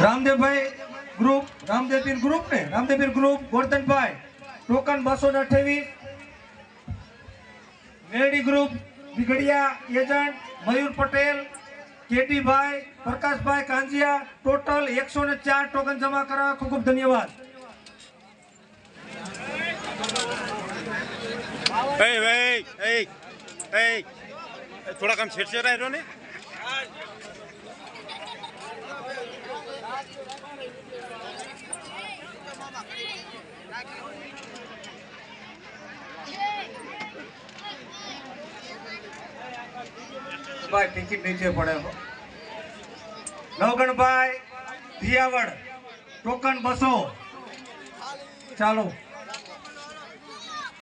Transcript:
Ramdevbhai group, Ramdevpir group ને? Ramdevpir group, Gordhanbhai, token બસો ને અઠ્યાવીસ. મેરડી ગ્રુપ બીગડિયા એજન્ટ મયુર પટેલ, કેટીભાઈ, પ્રકાશભાઈ કાંજિયા, ટોટલ એકસો ને ચાર ટોકન જમા કરાવવા ખૂબ ખૂબ ધન્યવાદ. થોડા આમ છેડછેડ રહ્યો ને? ભાઈ ટિકિટ નીચે પડે. નવગણભાઈ દિયાવડ ટોકન બસો ચાલો